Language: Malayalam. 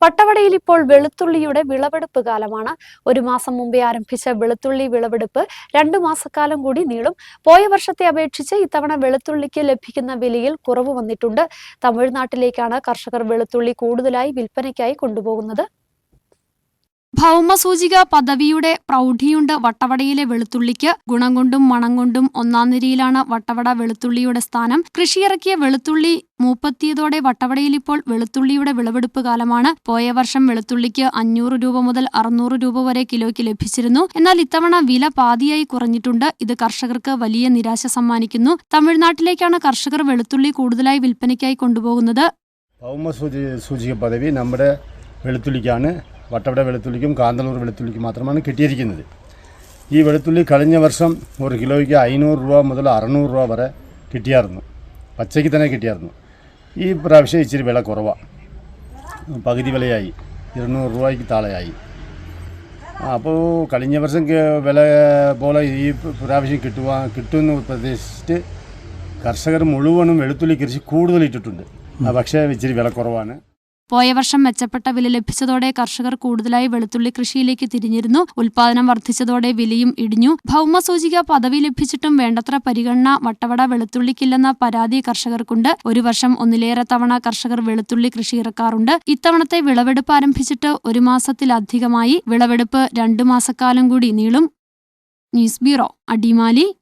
വട്ടവടയിൽ ഇപ്പോൾ വെളുത്തുള്ളിയുടെ വിളവെടുപ്പ് കാലമാണ്. ഒരു മാസം മുമ്പേ ആരംഭിച്ച വെളുത്തുള്ളി വിളവെടുപ്പ് രണ്ടു മാസക്കാലം കൂടി നീളും. പോയ വർഷത്തെ അപേക്ഷിച്ച് ഇത്തവണ വെളുത്തുള്ളിക്ക് ലഭിക്കുന്ന വിലയിൽ കുറവ് വന്നിട്ടുണ്ട്. തമിഴ്നാട്ടിലേക്കാണ് കർഷകർ വെളുത്തുള്ളി കൂടുതലായി വിൽപ്പനയ്ക്കായി കൊണ്ടുപോകുന്നത്. ഭൗമസൂചിക പദവിയുടെ പ്രൗഢിയുണ്ട് വട്ടവടയിലെ വെളുത്തുള്ളിക്ക്. ഗുണം കൊണ്ടും മണം കൊണ്ടും ഒന്നാം നിരയിലാണ് വട്ടവട വെളുത്തുള്ളിയുടെ സ്ഥാനം. കൃഷിയിറക്കിയ വെളുത്തുള്ളി മൂപ്പത്തിയതോടെ വട്ടവടയിൽ ഇപ്പോൾ വെളുത്തുള്ളിയുടെ വിളവെടുപ്പ് കാലമാണ്. പോയ വർഷം വെളുത്തുള്ളിക്ക് അഞ്ഞൂറ് രൂപ മുതൽ അറുന്നൂറ് രൂപ വരെ കിലോയ്ക്ക് ലഭിച്ചിരുന്നു. എന്നാൽ ഇത്തവണ വില പാതിയായി കുറഞ്ഞിട്ടുണ്ട്. ഇത് കർഷകർക്ക് വലിയ നിരാശ സമ്മാനിക്കുന്നു. തമിഴ്നാട്ടിലേക്കാണ് കർഷകർ വെളുത്തുള്ളി കൂടുതലായി വിൽപ്പനയ്ക്കായി കൊണ്ടുപോകുന്നത്. പദവി നമ്മുടെ വെളുത്തുള്ളിക്കാണ്. വട്ടവട വെളുത്തുള്ളിക്കും കാന്തളൂർ വെളുത്തുള്ളിക്കും മാത്രമാണ് കിട്ടിയിരിക്കുന്നത്. ഈ വെളുത്തുള്ളി കഴിഞ്ഞ വർഷം ഒരു കിലോയ്ക്ക് അഞ്ഞൂറ് രൂപ മുതൽ അറുന്നൂറ് രൂപ വരെ കിട്ടിയായിരുന്നു. പച്ചയ്ക്ക് തന്നെ കിട്ടിയായിരുന്നു. ഈ പ്രാവശ്യം ഇച്ചിരി വില കുറവാണ് പകുതി വിലയായി. ഇരുന്നൂറ് രൂപയ്ക്ക് താളെയായി അപ്പോൾ കഴിഞ്ഞ വർഷം വില പോലെ ഈ പ്രാവശ്യം കിട്ടുക കിട്ടുമെന്ന് പ്രതീക്ഷിച്ചിട്ട് കർഷകർ മുഴുവനും വെളുത്തുള്ളി കൃഷി കൂടുതൽ ഇട്ടിട്ടുണ്ട്. പക്ഷേ ഇച്ചിരി വില കുറവാണ്. പോയ വർഷം മെച്ചപ്പെട്ട വില ലഭിച്ചതോടെ കർഷകർ കൂടുതലായി വെളുത്തുള്ളി കൃഷിയിലേക്ക് തിരിഞ്ഞിരുന്നു. ഉൽപാദനം വർദ്ധിച്ചതോടെ വിലയും ഇടിഞ്ഞു. ഭൗമസൂചിക പദവി ലഭിച്ചിട്ടും വേണ്ടത്ര പരിഗണന വട്ടവട വെളുത്തുള്ളിക്കില്ലെന്ന പരാതി കർഷകർക്കുണ്ട്. ഒരു വർഷം ഒന്നിലേറെ തവണ കർഷകർ വെളുത്തുള്ളി കൃഷി ഇറക്കാറുണ്ട്. ഇത്തവണത്തെ വിളവെടുപ്പ് ആരംഭിച്ചിട്ട് ഒരു മാസത്തിലധികമായി. വിളവെടുപ്പ് രണ്ടു മാസക്കാലം കൂടി നീളും. News bureau Adimali.